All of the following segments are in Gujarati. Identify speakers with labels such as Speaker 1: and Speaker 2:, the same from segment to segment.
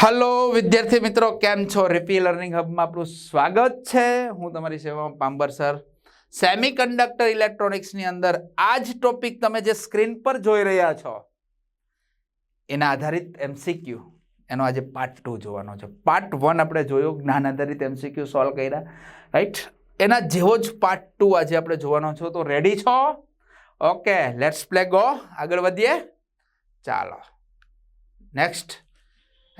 Speaker 1: હલો વિદ્યાર્થી મિત્રો, કેમ છો? રેપી લર્નિંગ હબમાં આપણું સ્વાગત છે. હું તમારી સેવામાં પાંબર સર. સેમી કન્ડક્ટર ઇલેક્ટ્રોનિક્સની અંદર આ જ ટોપિક તમે જે સ્ક્રીન પર જોઈ રહ્યા છો, એના આધારિત એમસીક્યુ એનો આજે પાર્ટ ટુ જોવાનો છે. પાર્ટ વન આપણે જોયો, જ્ઞાન આધારિત એમસીક્યુ સોલ્વ કર્યા. રાઈટ એના જેવો જ પાર્ટ ટુ આજે આપણે જોવાનો છો. તો રેડી છો? ઓકે લેટ્સ પ્લે ગો આગળ વધીએ. ચાલો. નેક્સ્ટ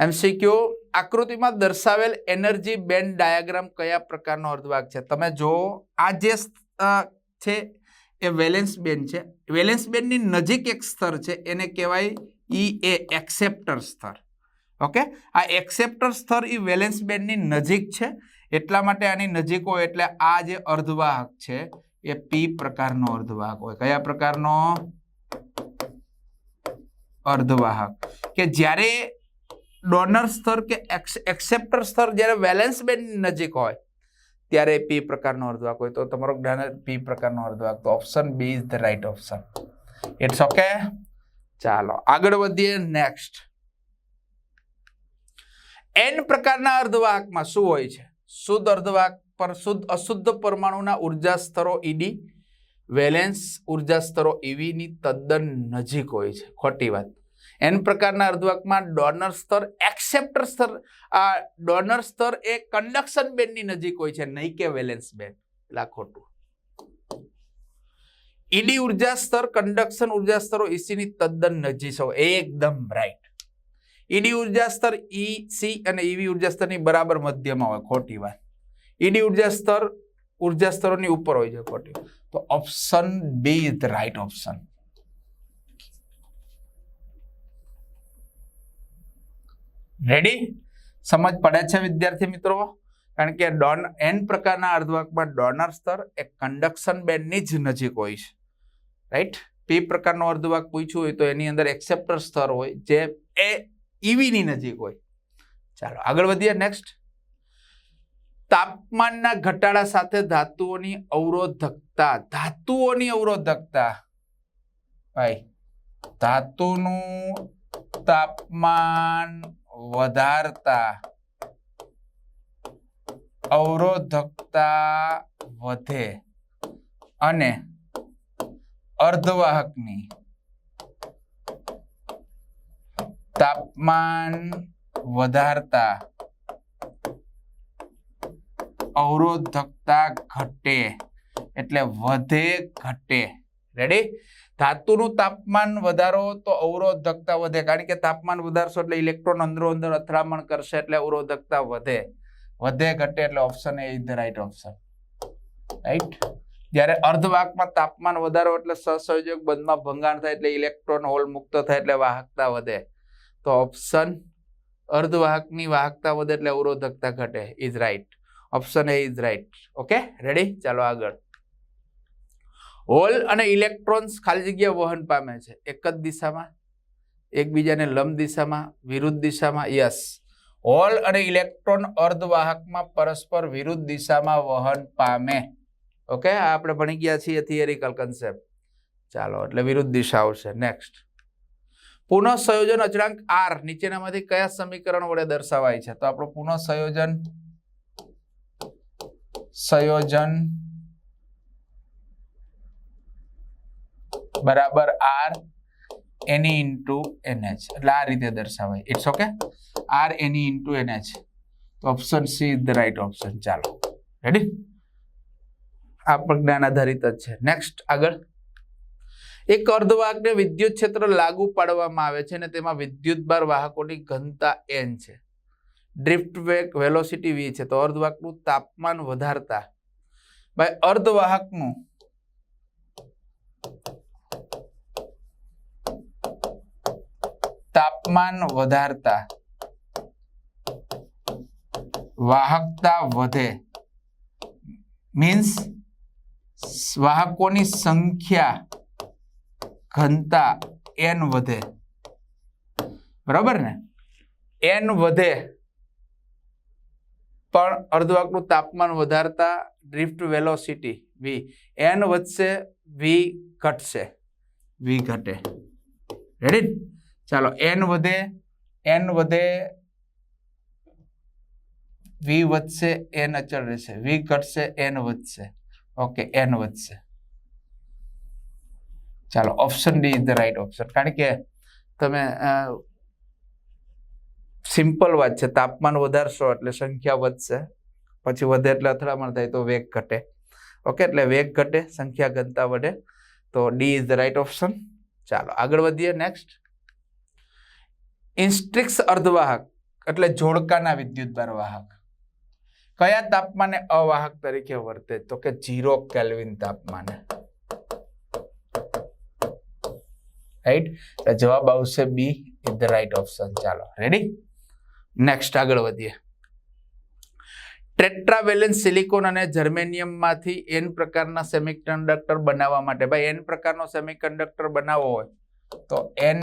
Speaker 1: એમસીક્યુ આકૃતિમાં દર્શાવેલ એનર્જી બેન્ડ ડાયાગ્રામ કયા પ્રકારનો અર્ધભાગ છે? તમે જો આ જે છે, એ વેલેન્સ બેન્ડ છે. વેલેન્સ બેન્ડની નજીક એક સ્તર છે, એને કહેવાય ઈ એ એક્સેપ્ટર સ્તર. ઓકે? આ એક્સેપ્ટર સ્તર એ વેલેન્સ બેન્ડની નજીક છે. એટલા માટે આની નજીક હોય એટલે આ જે અર્ધવાહક છે, એ પી પ્રકારનો અર્ધવાહક હોય. કયા પ્રકારનો? અર્ધવાહક. કે જ્યારે ડોનર સ્તર કે એક્સેપ્ટર સ્તર જ્યારે વેલેન્સ બેન્ડ નજીક હોય, ત્યારે પી પ્રકારનો અર્ધવાહક હોય તો તમારો ડોનર પી પ્રકારનો અર્ધવાહક તો option B is the right option it's okay ચાલો, આગળ વધીએ નેક્સ્ટ એન પ્રકારના અર્ધવાહકમાં શું હોય છે? શુદ્ધ અર્ધવાહક પર, શુદ્ધ, અશુદ્ધ પરમાણુના ઊર્જા સ્તરો ઈડી વેલેન્સ ઊર્જા સ્તરો ઈવીની તદ્દન નજીક હોય છે. ખોટી વાત. એન પ્રકારના અર્ધવાહકમાં ડોનર સ્તર, એક્સેપ્ટર સ્તર. આ ડોનર સ્તર એ કન્ડક્શન બેન્ડની નજીક હોય છે, નહીં કે વેલેન્સ બેન્ડ. એટલે ખોટું. ઈડી ઊર્જા સ્તર કન્ડક્શન ઊર્જા સ્તરો ઈસીની તદ્દન નજીક હોય એકદમ રાઈટ ઈડી ઊર્જા સ્તર ઈ સી અને ઈવી ઊર્જા સ્તરની બરાબર મધ્યમાં હોય, ખોટી વાત. ઈડી ઊર્જા સ્તર ઊર્જા સ્તરોની ઉપર હોય છે, ખોટી તો option B is right option ready સમજ પડે છે વિદ્યાર્થી મિત્રો? કારણ કે ડોન એન પ્રકારના અર્ધવાહકમાં ડોનર સ્તર એ કન્ડક્શન બેન્ડની જ નજીક હોય છે. રાઈટ પી પ્રકારનો અર્ધવાહક પૂછ્યું હોય તો એની અંદર એક્સેપ્ટર સ્તર હોય, જે એ ઈવીની નજીક હોય. ચાલો, આગળ વધીએ નેક્સ્ટ તાપમાનના ઘટાડા સાથે ધાતુઓની અવરોધકતા ધાતુઓની અવરોધકતા. ભાઈ, ધાતુનું તાપમાન વધારતા અવરોધકતા વધે અને અર્ધવાહકની તાપમાન વધારતા અવરોધકતા ઘટે એટલે વધે ઘટે. રેડી ધાતુનું તાપમાન વધારો તો અવરોધકતા વધે. કારણ કે તાપમાન વધારશો એટલે ઇલેક્ટ્રોન અંદરો અંદર અથડામણ કરશે એટલે અવરોધકતા વધે. વધે ઘટે એટલે option A is the right option right જ્યારે અર્ધવાહકમાં તાપમાન વધારો એટલે સહસંયોજક બંધમાં ભંગાણ થાય એટલે ઇલેક્ટ્રોન હોલ મુક્ત થાય એટલે વાહકતા વધે. તો ઓપ્શન અર્ધવાહકની વાહકતા વધે એટલે અવરોધકતા ઘટે. Is right option A is right okay ready ચાલો આગળ. હોલ અને ઇલેક્ટ્રોન્સ ખાલી જગ્યા વહન પામે છે. એક જ દિશામાં, એકબીજાને લંબ દિશામાં, વિરુદ્ધ દિશામાં, યસ. હોલ અને ઇલેક્ટ્રોન અર્ધવાહકમાં પરસ્પર વિરુદ્ધ દિશામાં વહન પામે. ઓકે, આ આપણે ભણી ગયા છીએ થિયરિકલ કન્સેપ્ટ ચાલો, એટલે વિરુદ્ધ દિશા આવશે. નેક્સ્ટ પુનઃ સંયોજન અચળાંક આર નીચેનામાંથી કયા સમીકરણ વડે દર્શાવાય છે? તો આપણું પુનઃ સંયોજન સંયોજન બરાબર આર એની ઇન્ટુ એનએચ એટલે આ રીતે દર્શાવાય. It's okay are NE into NH option C the right option ચાલો. રેડી આ પણ જ્ઞાન આધારિત જ છે. નેક્સ્ટ આગળ. એક અર્ધવાહકને વિદ્યુત ક્ષેત્ર લાગુ પાડવામાં આવે છે અને તેમાં વિદ્યુતભાર વાહકોની ઘનતા એન છે. ડ્રિફ્ટ વેગ વેલોસિટી વી છે. તો અર્ધવાહકનું તાપમાન વધારતા. ભાઈ અર્ધવાહકનું તાપમાન વધારતા વાહકતા વધે. મીન્સ વાહકોની સંખ્યા ઘનતા એન વધે. બરાબર ને? એન વધે. પણ અર્ધવાહકનું તાપમાન વધારતા ડ્રિફ્ટ વેલોસિટી વી એન વધશે વી ઘટશે. વી ઘટે. રેડી ચાલો એન વધે એન વધે વી વધશે એન અચળ રહેશે. વી ઘટશે એન વધશે. ઓકે એન વધશે. ચાલો option D is the right option કારણ કે, તમે સિમ્પલ વાત છે. તાપમાન વધારશો એટલે સંખ્યા વધશે. પછી વધે એટલે અથડામણ થાય તો વેગ ઘટે. ઓકે, એટલે વેગ ઘટે, સંખ્યા ઘનતા વધે. તો D is the right option ચાલો, આગળ વધીએ. નેક્સ્ટ ઇન્સ્ટ્રિક્સ અર્ધવાહક, એટલે જોડકાના વિદ્યુતભાર વાહક. કયા તાપમાને અવાહક તરીકે વર્તે? તો કે ઝીરો કેલ્વિન તાપમાને. રાઈટ જવાબ આવશે B is the right option ચાલો રેડી નેક્સ્ટ આગળ વધીએ. ટ્રેટ્રાવેલેન્સ સિલિકોન અને જર્મેનિયમમાંથી એન પ્રકારના સેમિકન્ડક્ટર બનાવવા માટે. ભાઈ એન પ્રકારનો સેમિકન્ડક્ટર બનાવવો હોય, તો એન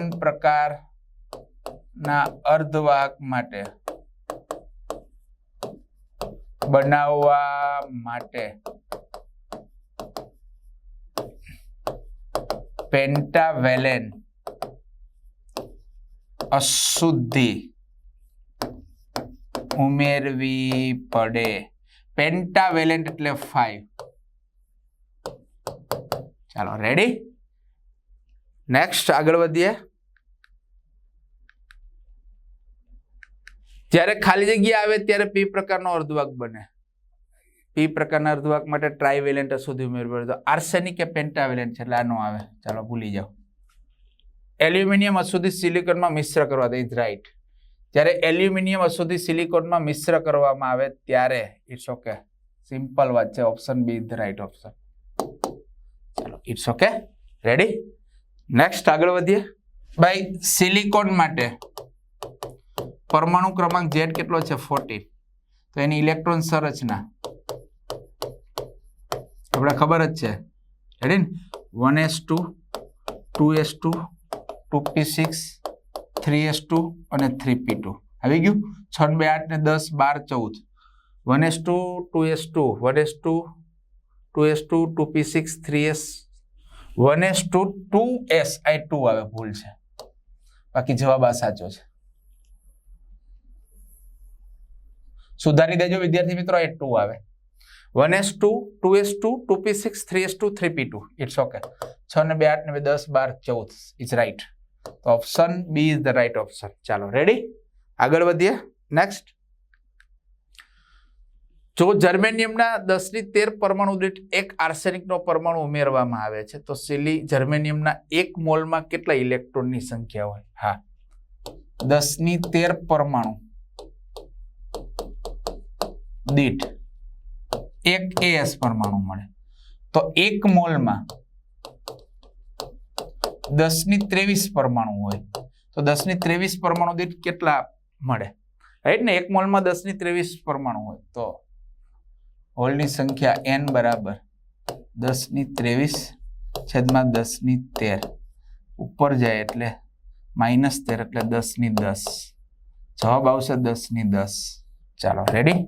Speaker 1: પ્રકારના અર્ધવાહક માટે. બનાવવા માટે. પેન્ટાવેલેન. અશુદ્ધિ. ઉમેરવી પડે. પેન્ટાવેલેન્ટ એટલે ફાઈવ ચાલો રેડી નેક્સ્ટ આગળ વધીએ. જ્યારે ખાલી જગ્યા આવે ત્યારે પી પ્રકારનો અર્ધવાહક બને. પી પ્રકારના અર્ધવાહક માટે ટ્રાઇવેલેન્ટ સુધી ઉમેરવું પડે તો આર્સેનિક કે પેન્ટાવેલેન્ટ છે, એટલે આ આવે. ચાલો ભૂલી જાઓ. એલ્યુમિનિયમ અશુદ્ધિ સિલિકોનમાં મિશ્ર કરવા દે ઇઝ રાઈટ જ્યારે એલ્યુમિનિયમ અશુદ્ધિ સિલિકોનમાં મિશ્ર કરવામાં આવે ત્યારે ઇટ્સ ઓકે સિમ્પલ વાત છે option B is the right option ચાલો ઇટ્સ ઓકે રેડી નેક્સ્ટ આગળ વધીએ. ભાઈ સિલિકોન માટે પરમાણુ ક્રમાંક ઝેડ કેટલો છે? ફોર્ટીન તો એની ઇલેક્ટ્રોન સંરચના. આપણે ખબર જ છે. રેડી ને one S two two S two two P six, three S two અને થ્રી પી ટુ. આવી ગયું? છ બે આઠ ને દસ બાર ચૌદ. One S two two S two, one S two two S two two P six, three S. One S two two S. I two આવે, ભૂલ છે. બાકી જવાબ આ સાચો છે. સુધારી દેજો વિદ્યાર્થી મિત્રો, એ ટુ આવે. One S two two S two two P six three S two three P two it's okay છ ને બે, આઠ ને બે, દસ, બાર, ચૌદ. ઇઝ રાઈટ તો option B is the right option ચાલો રેડી આગળ વધીએ. નેક્સ્ટ જો જર્મેનિયમના દસની તેર પરમાણુ દીઠ એક આર્સેનિકનો પરમાણુ ઉમેરવામાં આવે છે, તો સિલી જર્મેનિયમના એક મોલમાં કેટલા ઇલેક્ટ્રોનની સંખ્યા હોય? હા. દસની તેર પરમાણુ. દીઠ એક એસ પરમાણુ મળે. તો એક મોલમાં દસની ત્રેવીસ પરમાણુ હોય, તો દસની ત્રેવીસ પરમાણુ દીઠ કેટલા મળે? રાઈટ ને? એક મોલમાં દસની ત્રેવીસ પરમાણુ હોય, તો હોલની સંખ્યા એન બરાબર દસની ત્રેવીસ છેદમાં દસની તેર. ઉપર જાય એટલે માઇનસ તેર, એટલે દસની દસ. જવાબ આવશે દસની દસ. ચાલો રેડી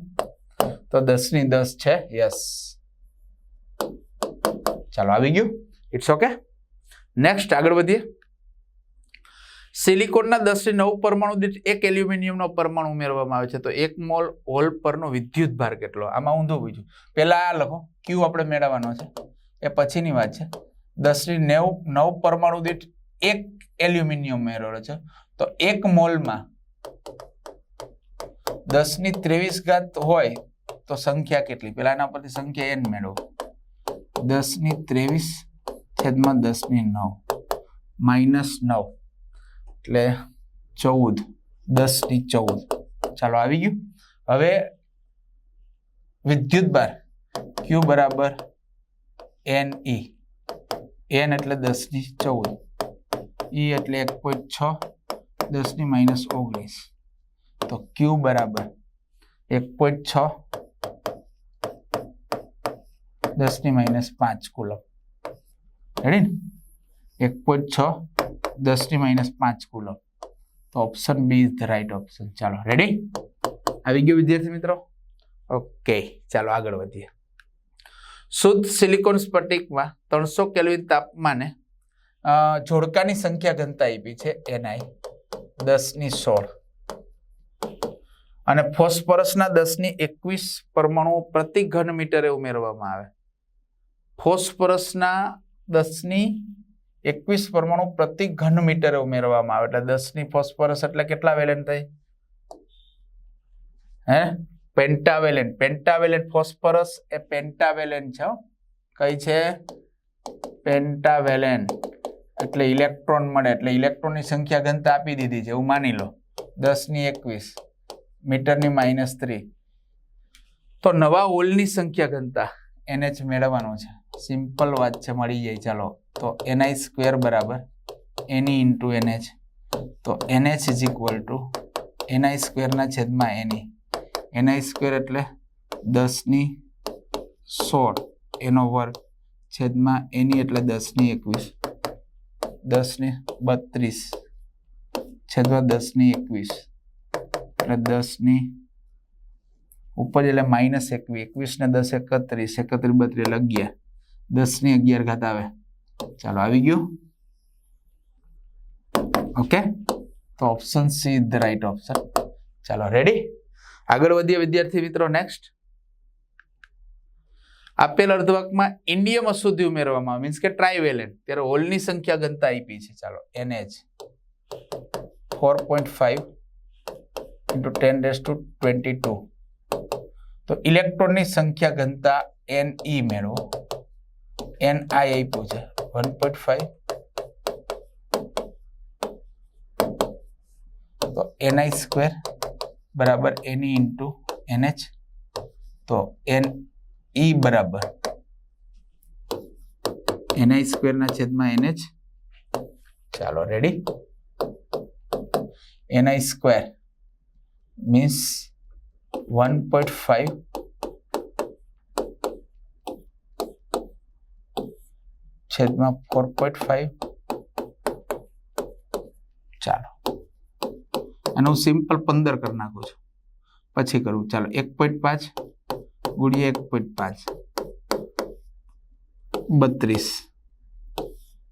Speaker 1: તો દસની દસ છે યસ ચાલો આવી ગયું. ઇટ્સ ઓકે નેક્સ્ટ આગળ વધીએ. સિલિકોનના દસથી નવ પરમાણુ દીઠ એક એલ્યુમિનિયમનો પરમાણુ ઉમેરવામાં આવે છે. તો એક મોલ હોલ પરનો વિદ્યુત ભાર કેટલો? આમાં ઊંધું પૂછ્યું પહેલા આ લખો. ક્યુ આપણે મેળવવાનો છે. એ પછીની વાત છે. દસની નેવ, નવ પરમાણુ દીઠ એક એલ્યુમિનિયમ મેળવેલો છે. તો એક મોલમાં દસની ત્રેવીસ ઘાત હોય તો સંખ્યા કેટલી? પેલા એના પરથી સંખ્યા એન મેળવો. દસની ત્રેવીસ, છેદમાં દસની નવ. માઇનસ નવ. એટલે ચૌદ. દસની ચૌદ. ચાલો આવી ગયું. હવે વિદ્યુત બાર ક્યુ બરાબર એન ઈ એન એટલે દસની ચૌદ. ઈ એટલે એક પોઈન્ટ છ દસની માઇનસ ઓગણીસ. તો ક્યુ બરાબર એક પોઈન્ટ છ દસની માઇનસ પાંચ કુલમ રેડી ને એક પોઈન્ટ છ દસની માઇનસ પાંચ કુલમ તો option B is the right option ચાલો રેડી આવી ગયું વિદ્યાર્થી મિત્રો? ઓકે ચાલો આગળ વધીએ. શુદ્ધ સિલિકોન સ્ફટિકમાં ત્રણસો કેલ્વિન તાપમાને જોડકાની સંખ્યા ઘનતા આપી છે એનઆઈ દસની સોળ. અને ફોસ્ફરસના દસની એકવીસ પરમાણુઓ પ્રતિ ઘન મીટરે ઉમેરવામાં આવે. ફોસ્ફરસના દસની એકવીસ પરમાણુ પ્રતિ ઘન મીટરે ઉમેરવામાં આવે. એટલે દસની ફોસ્ફરસ એટલે કેટલા વેલેન્ટ થાય હે? પેન્ટાવેલેન્ટ. પેન્ટાવેલેન્ટ ફોસ્ફરસ એ પેન્ટાવેલેન્ટ છે. કઈ છે? પેન્ટાવેલેન્ટ. એટલે ઇલેક્ટ્રોન મળે. એટલે ઇલેક્ટ્રોનની સંખ્યા ઘનતા આપી દીધી છે. એવું માની લો. દસની એકવીસ. મીટરની માઇનસ થ્રી તો નવા હોલની સંખ્યા ઘનતા એને જ મેળવવાનું છે. સિમ્પલ વાત છે, મળી જાય. ચાલો, તો એનઆઈ સ્ક્વેર બરાબર એની ઇન્ટુ એનએચ તો NH is equal to NI સ્ક્વેરના છેદમાં એની એનઆઈ સ્ક્વેર એટલે દસની સોળ. એનો વર્ગ છેદમાં એની એટલે દસની એકવીસ. દસની બત્રીસ. છેદમાં દસની એકવીસ. એટલે દસની ઉપર એટલે માઇનસ એકવીસ. એકવીસ ને દસ એકત્રીસ. એકત્રીસ બત્રીસ એટલે અગિયાર. દસની અગિયાર ઘાત આવે. ચાલો, આવી ગયું. ઓકે તો option C the right option ચાલો રેડી આગળ વધીએ વિદ્યાર્થી મિત્રો નેક્સ્ટ આપેલ અર્ધવાકમાં ઇન્ડિયમ અશુદ્ધિ ઉમેરવામાં મીન્સ કે ટ્રાઇવેલેન્ટ ત્યારે હોલની સંખ્યા ઘનતા આપી છે. ચાલો NH four point five into ten raise to twenty two તો ઇલેક્ટ્રોનની સંખ્યા ઘનતા એન મેળવો. એન આઈ આપ્યું છે વન પોઈન્ટ ફાઈવ તો એનઆઈ સ્ક્વેર બરાબર એની ઇન્ટુ એનએચ તો એન ઈ બરાબર એનઆઈ સ્ક્વેરના છેદમાં એનએચ ચાલો ready NI square means one point five છેદમાં ફોર પોઈન્ટ ફાઈવ ચાલો. અને હું સિમ્પલ પંદર કરી નાખું છું. પછી કરું. ચાલો, એક પોઈન્ટ પાંચ ગુણ્યા એક પોઈન્ટ પાંચ. બત્રીસ.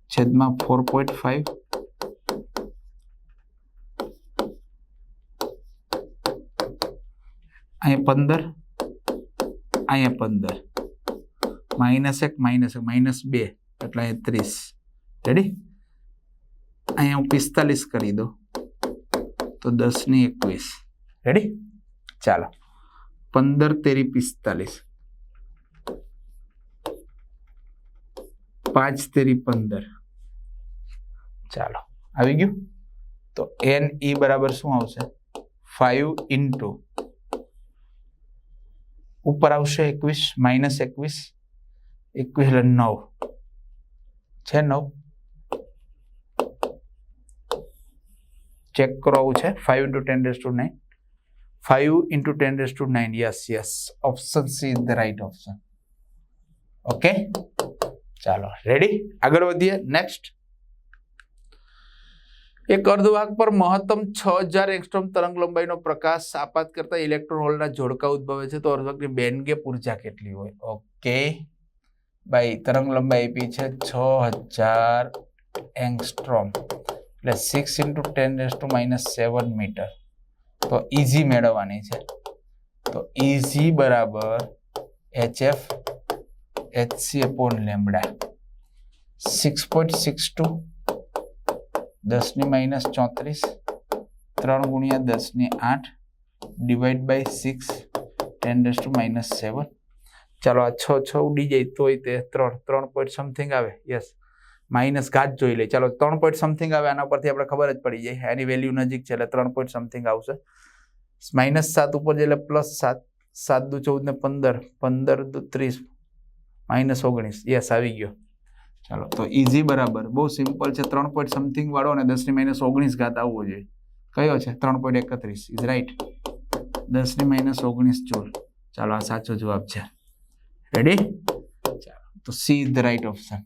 Speaker 1: છેદમાં ફોર પોઈન્ટ ફાઈવ અહીંયા પંદર અહીંયા પંદર. માઇનસ એક માઇનસ એક, માઇનસ બે. એટલે અહીંયા ત્રીસ. રેડી અહીંયા હું પિસ્તાલીસ કરી દઉં. તો દસની એકવીસ. રેડી ચાલો. પંદર તેરી પિસ્તાલીસ. પાંચ તેરી પંદર. ચાલો. આવી ગયું? તો એન ઈ બરાબર શું આવશે? ફાઈવ ઇન્ટુ ઉપર આવશે એકવીસ માઇનસ એકવીસ. એકવીસ એટલે નવ. છે નવ? ચેક કરો આવું છે. Five into ten raise to nine five into ten raise to nine yes yes option C is the right option okay ચાલો રેડી આગળ વધીએ. નેક્સ્ટ એક અર્ધવાહક પર મહત્તમ છ હજાર એક્સ્ટ્રોમ તરંગ લંબાઈનો પ્રકાશ આપાત કરતા ઇલેક્ટ્રોન હોલના જોડકા ઉદ્ભવે છે. તો અર્ધવાહકની બેન્ડ ગેપ ઊર્જા કેટલી હોય? ઓકે ભાઈ તરંગ લંબાઈ આપી છે છ હજાર એંગસ્ટ્રોમ. એટલે six into ten raise to minus seven metre તો ઇઝી મેળવવાની છે. તો ઇઝી બરાબર H F HC upon lambda six point six two દસની માઇનસ ચોત્રીસ, ત્રણ ગુણ્યા દસની આઠ divide by six ten raise to minus seven ચાલો આ છ છ ઉડી જાય તોય તે ત્રણ ત્રણ પોઈન્ટ સમથિંગ આવે. યસ માઇનસ ઘાત જોઈ લે. ચાલો ત્રણ પોઈન્ટ સમથિંગ આવે, આના પરથી આપણે ખબર જ પડી જાય. એની વેલ્યુ નજીક છે એટલે ત્રણ પોઈન્ટ સમથિંગ આવશે. માઇનસ સાત ઉપર જાય એટલે પ્લસ સાત સાત દુ ચૌદ ને પંદર પંદર દુ ત્રીસ માઇનસ ઓગણીસ. યસ આવી ગયો. ચાલો, તો ઇઝી બરાબર. બહુ સિમ્પલ છે. ત્રણ પોઈન્ટ સમથિંગ વાળો અને દસની માઇનસ ઓગણીસ ઘાત આવવો જોઈએ. કયો છે? ત્રણ પોઈન્ટ એકત્રીસ. ઇઝ રાઈટ દસની માઇનસ ઓગણીસ જોલ ચાલો, આ સાચો જવાબ છે. રેડી તો C is the right option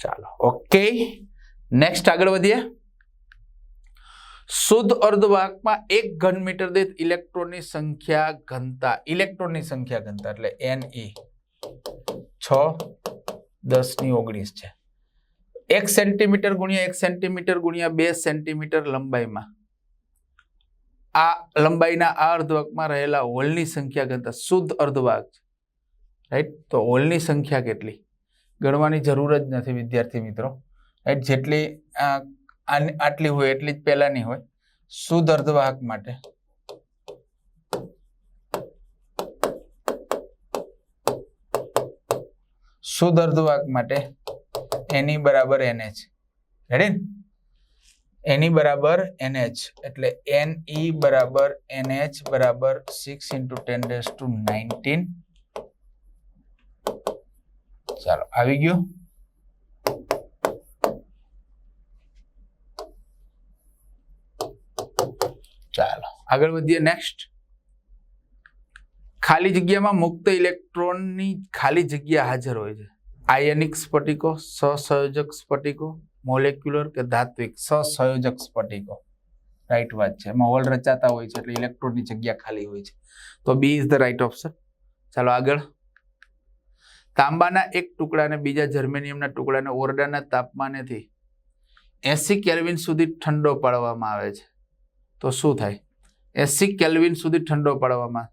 Speaker 1: ચાલો ઓકે નેક્સ્ટ આગળ વધીએ. શુદ્ધ અર્ધવાહકમાં એક ઘન મીટર દીઠ ઇલેક્ટ્રોનની સંખ્યા ઘનતા, ઇલેક્ટ્રોનની સંખ્યા ઘનતા એટલે એન એ છ, દસની ઓગણીસ છે. એક સેન્ટીમીટર ગુણ્યા એક સેન્ટીમીટર ગુણ્યા બે સેન્ટીમીટર લંબાઈમાં. આ લંબાઈના આ અર્ધવાકમાં રહેલા હોલની સંખ્યા ગણતા શુદ્ધ અર્ધવાક છે. રાઈટ તો હોલની સંખ્યા કેટલી? ગણવાની જરૂર જ નથી વિદ્યાર્થી મિત્રો. રાઈટ જેટલી આટલી હોય એટલી જ પહેલાંની હોય. શુદ્ધ અર્ધવાહક માટે. શુદ્ધ અર્ધવાહક માટે એની બરાબર એને છે. રેડી એની બરાબર એનએચ, એટલે NE બરાબર એનએચ બરાબર six into ten raise to nineteen ચાલો, આવી ગયું. ચાલો, આગળ વધીએ નેક્સ્ટ ખાલી જગ્યામાં મુક્ત ઇલેક્ટ્રોનની ખાલી જગ્યા હાજર હોય છે. આયનિક સ્ફટિકો, સહસંયોજક સ્ફટિકો મોલેક્યુલર કે ધાત્વિક સહસંયોજક સ્ફટિકો. રાઈટ વાત છે. એમાં હોલ રચાતા હોય છે એટલે ઇલેક્ટ્રોનની જગ્યા ખાલી હોય છે. તો B is the right option ચાલો આગળ. તાંબાના એક ટુકડાને બીજા જર્મેનિયમના ટુકડાને ઓરડાના તાપમાનેથી એસી કેલ્વિન સુધી ઠંડો પાડવામાં આવે છે. તો શું થાય? એસી કેલ્વિન સુધી ઠંડો પાડવામાં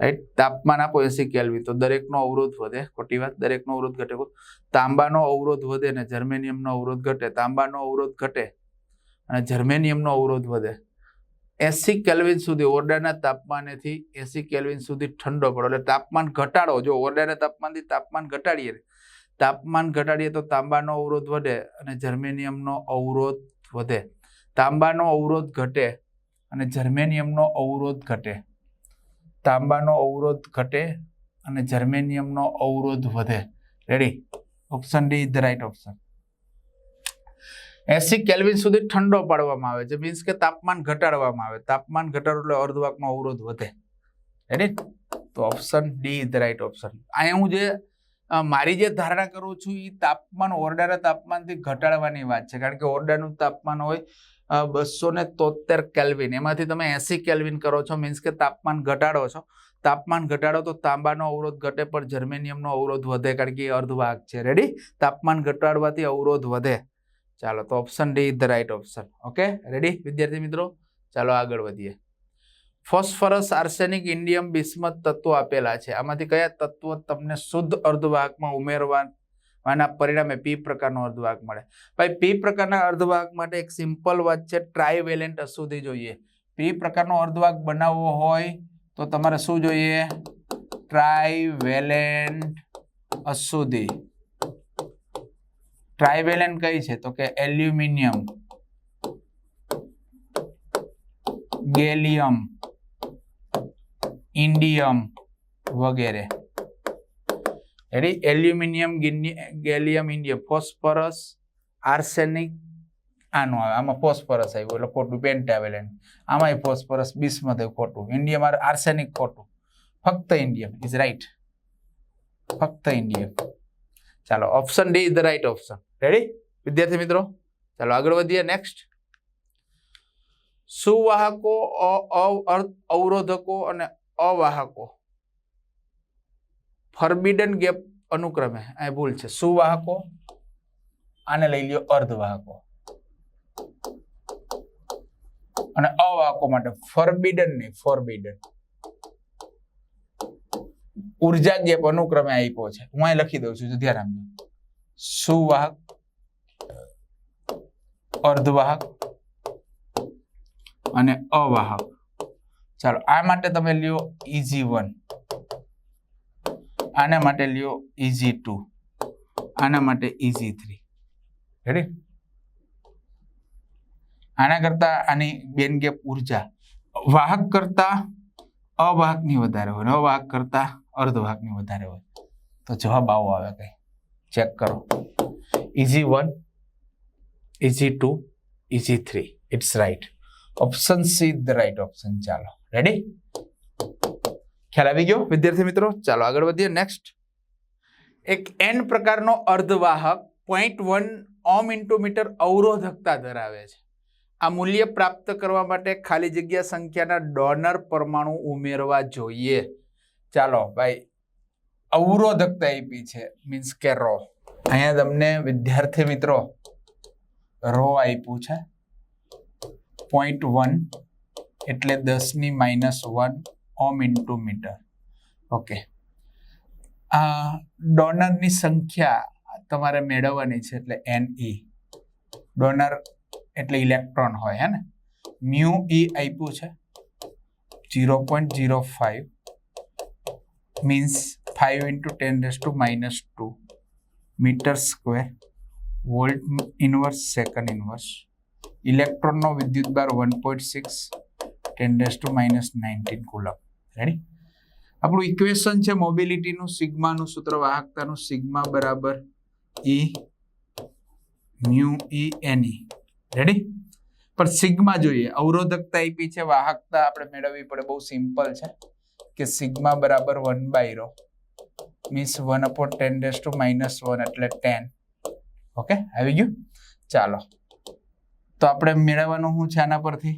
Speaker 1: રાઈટ તાપમાન આપો એસી કેલ્વી તો દરેકનો અવરોધ વધે. ખોટી વાત. દરેકનો અવરોધ ઘટે. તાંબાનો અવરોધ વધે ને જર્મેનિયમનો અવરોધ ઘટે. તાંબાનો અવરોધ ઘટે અને જર્મેનિયમનો અવરોધ વધે. એસી કેલ્વિન સુધી ઓરડાના તાપમાનેથી એસી કેલ્વિન સુધી ઠંડો પડો. એટલે તાપમાન ઘટાડો. જો ઓરડાના તાપમાનથી તાપમાન ઘટાડીએ તાપમાન ઘટાડીએ તો તાંબાનો અવરોધ વધે અને જર્મેનિયમનો અવરોધ વધે. તાંબાનો અવરોધ ઘટે અને જર્મેનિયમનો અવરોધ ઘટે. તાંબાનો અવરોધ ઘટે અને જર્મેનિયમનો અવરોધ વધે. Ready option D is the right option AC kelvin સુધી ઠંડો પાડવામાં આવે છે. મીન્સ કે તાપમાન ઘટાડવામાં આવે. તાપમાન ઘટાડો એટલે અર્ધવાકનો અવરોધ વધે. રેડી તો option D is the right option અહીંયા હું જે મારી જે ધારણા કરું છું એ તાપમાન, ઓરડાના તાપમાનથી ઘટાડવાની વાત છે. કારણ કે ઓરડાનું તાપમાન હોય બસો ને તોતેર કેલ્વિન, એમાંથી તમે એસી કેલ્વિન કરો છો મીન્સ કે તાપમાન ઘટાડો છો. તાપમાન ઘટાડો તો તાંબાનો અવરોધ ઘટે, પણ જર્મેનિયમનો અવરોધ વધે, કારણ કે એ અર્ધવાહક છે. રેડી તાપમાન ઘટાડવાથી અવરોધ વધે. ચાલો, તો option D is the right option okay ready વિદ્યાર્થી મિત્રો? ચાલો આગળ વધીએ. ફોસ્ફરસ આર્સેનિક ઇન્ડિયમ બિસ્મત તત્વો આપેલા છે. આમાંથી કયા તત્વો તમને શુદ્ધ અર્ધવાહકમાં ઉમેરવાના પરિણામે પી પ્રકારનો અર્ધવાહક મળે? ભાઈ પી પ્રકારના અર્ધવાહક માટે એક સિમ્પલ વાત છે ટ્રાયવેલેન્ટ અશુદ્ધિ જોઈએ. પી પ્રકારનો અર્ધવાહક બનાવવો હોય તો તમારે શું જોઈએ? ટ્રાયવેલેન્ટ અશુદ્ધિ. ટ્રાયવેલેન્ટ કઈ છે? તો કે એલ્યુમિનિયમ. ગેલિયમ. ઇન્ડિયમ વગેરે. Ready aluminium gallium indium phosphorus arsenic આનું આવે. આમાં ફોસ્ફરસ આવ્યું એટલે ખોટું પેન્ટાવેલેન્ટ આમાંય ફોસ્ફરસ બીસમાં થયું ખોટું. ઇન્ડિયમ આર્સેનિક ખોટું. ફક્ત ઇન્ડિયમ ઇઝ રાઈટ ફક્ત ઇન્ડિયમ ચાલો option D is the right option ready વિદ્યાર્થી મિત્રો, ચાલો આગળ વધીએ. નેક્સ્ટ સુવાહકો અવરોધકો અને અવાહકો. ફરબિડન ગેપ અનુક્રમે અહીં ભૂલ છે. સુવાહકો, આને લઈ લ્યો અર્ધવાહકો. અને અવાહકો માટે ફરબિડન નહીં ફોરબિડન ઊર્જા ગેપ અનુક્રમે આપ્યો છે. હું અહીં લખી દઉં છું તો ધ્યાન આપજો. સુવાહક, અર્ધવાહક અને અવાહક. ચાલો, આ માટે તમે લ્યો ઇઝી વન આના માટે લ્યો ઇઝી ટુ આના માટે ઇઝી થ્રી રેડી આના કરતા આની બેન ગેપ ઊર્જા. વાહક કરતા અવાહકની વધારે હોય અવાહક કરતા અર્ધવાહકની વધારે હોય. તો જવાબ આવો આવે કઈ. ચેક કરો. EG one EG two EG three it's right option C the right option ચાલો. રેડી ખ્યાલ આવી ગયો? વિદ્યાર્થી મિત્રો, ચાલો આગળ વધીએ. નેક્સ્ટ એક એન પ્રકારનો અર્ધવાહક point one ohm into metre અવરોધકતા ધરાવે છે. આ મૂલ્ય પ્રાપ્ત કરવા માટે ખાલી જગ્યા સંખ્યાના ડોનર પરમાણુ ઉમેરવા જોઈએ. ચાલો, ભાઈ, અવરોધકતા આપી છે. મીન્સ કે રો. અહીંયા તમને વિદ્યાર્થી મિત્રો, રો આપ્યું છે. પોઈન્ટ વન એટલે દસની minus one ohm into metre okay આ ડોનરની સંખ્યા તમારે મેળવવાની છે એટલે એન ઈ ડોનર એટલે ઇલેક્ટ્રોન હોય, હે ને? મ્યુ ઈ આપ્યું છે. Zero point zero five means five into ten raise to minus two metre square volt inverse second inverse ઇલેક્ટ્રોનનો વિદ્યુત બાર one point six ten raise to minus nineteen coulomb ready આપણું ઇક્વેશન છે મોબિલિટીનું સિગ્માનું સૂત્ર, વાહકતાનું સિગ્મા બરાબર ઈ મ્યુ ઈ એની રેડી પણ સિગ્મા જોઈએ. અવરોધકતા આપી છે, વાહકતા આપણે મેળવવી પડે. બહુ સિમ્પલ છે કે સિગ્મા બરાબર one by rho means one upon ten raise to minus one એટલે ટેન ઓકે આવી ગયું ચાલો. તો આપણે મેળવવાનું શું છે આના પરથી?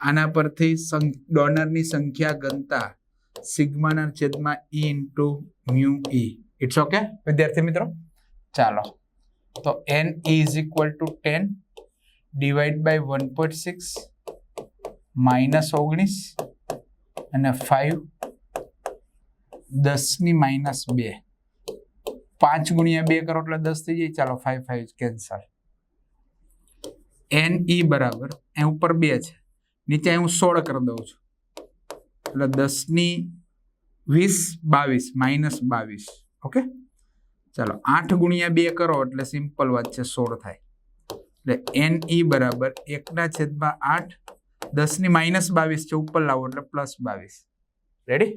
Speaker 1: આના પરથી ડોનરની સંખ્યા ગણતા સિગ્માના છેદમાં E into mu E it's okay વિદ્યાર્થી મિત્રો? ચાલો. તો N is equal to ten divide by one point six minus ઓગણીસ અને ફાઈવ દસની માઇનસ બે. પાંચ ગુણ્યા બે કરો એટલે દસ થઈ જાય. ચાલો five five cancel N E બરાબર. એ ઉપર બે છે. નીચે હું સોળ કરી દઉં છું. એટલે દસની વીસ બાવીસ માઇનસ બાવીસ. ઓકે ચાલો, આઠ ગુણ્યા બે કરો એટલે સિમ્પલ વાત છે, સોળ થાય. એટલે એન ઈ બરાબર એકના છેદમાં આઠ દસની માઇનસ બાવીસ છે, ઉપર લાવો એટલે પ્લસ બાવીસ. રેડી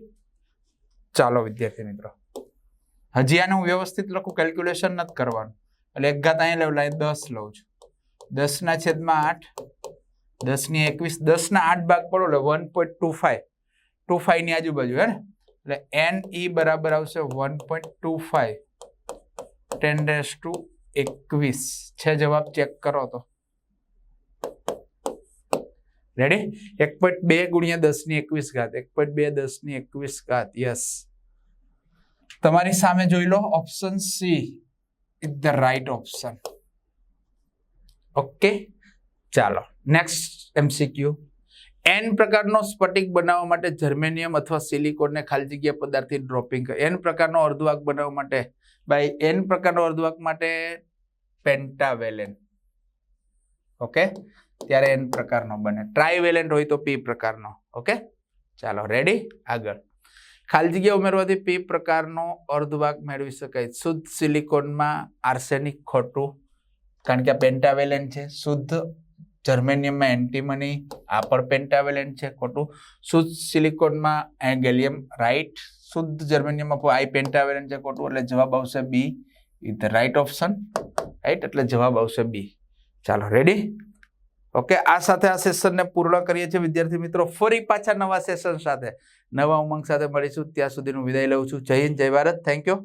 Speaker 1: ચાલો, વિદ્યાર્થી મિત્રો. હજી આને હું વ્યવસ્થિત લખું કેલ્ક્યુલેશન નથી કરવાનું. એટલે એક ઘાત અહીંયા લેવલા દસ લઉં છું. દસના છેદમાં આઠ દસની એકવીસ દસના આઠ ભાગ પડો એટલે one point two five two ફાઈવની આજુબાજુ, હે ને? એટલે એન ઈ બરાબર આવશે one point two five ten days to એકવીસ. છે જવાબ ચેક કરો તો. રેડી એક પોઈન્ટ બે ગુણ્યા દસની એકવીસ ઘાત. એક પોઈન્ટ બે દસની એકવીસ ઘાત. યસ તમારી સામે જોઈ લો option C is the right option okay ચાલો. નેક્સ્ટ એમસીક્યુ એન પ્રકારનો સ્ફટિક બનાવવા માટે જર્મેનિયમ અથવા સિલિકોનને ખાલી જગ્યા પદાર્થથી ડ્રોપિંગ એન પ્રકારનો અર્ધવાક બનાવવા માટે બાય એન પ્રકારનો અર્ધવાક માટે પેન્ટાવેલેન ઓકે ત્યારે એન પ્રકારનો બને. ટ્રાયવેલેન્ટ હોય તો પી પ્રકારનો. ઓકે ચાલો રેડી આગળ. ખાલી જગ્યા ઉમેરવાથી પી પ્રકારનો અર્ધવાક મેળવી શકાય. શુદ્ધ સિલિકોનમાં આર્સેનિક ખોટું. કારણ કે આ પેન્ટાવેલેન છે. શુદ્ધ જર્મેનિયમમાં એન્ટીમની આ પણ પેન્ટાવેલેન્ટ છે, ખોટું. શુદ્ધ સિલિકોનમાં ગેલિયમ રાઈટ શુદ્ધ જર્મેનિયમમાં આઈ પેન્ટાવેલેન્ટ છે, ખોટું. એટલે જવાબ આવશે B is the right option. Right એટલે જવાબ આવશે બી. ચાલો, રેડી? ઓકે, આ સાથે આ સેશનને પૂર્ણ કરીએ છીએ. વિદ્યાર્થી મિત્રો, ફરી પાછા નવા સેશન સાથે. નવા ઉમંગ સાથે મળીશું. ત્યાં સુધીનું વિદાય લઉં છું. જય હિન્દ, જય ભારત. Thank you.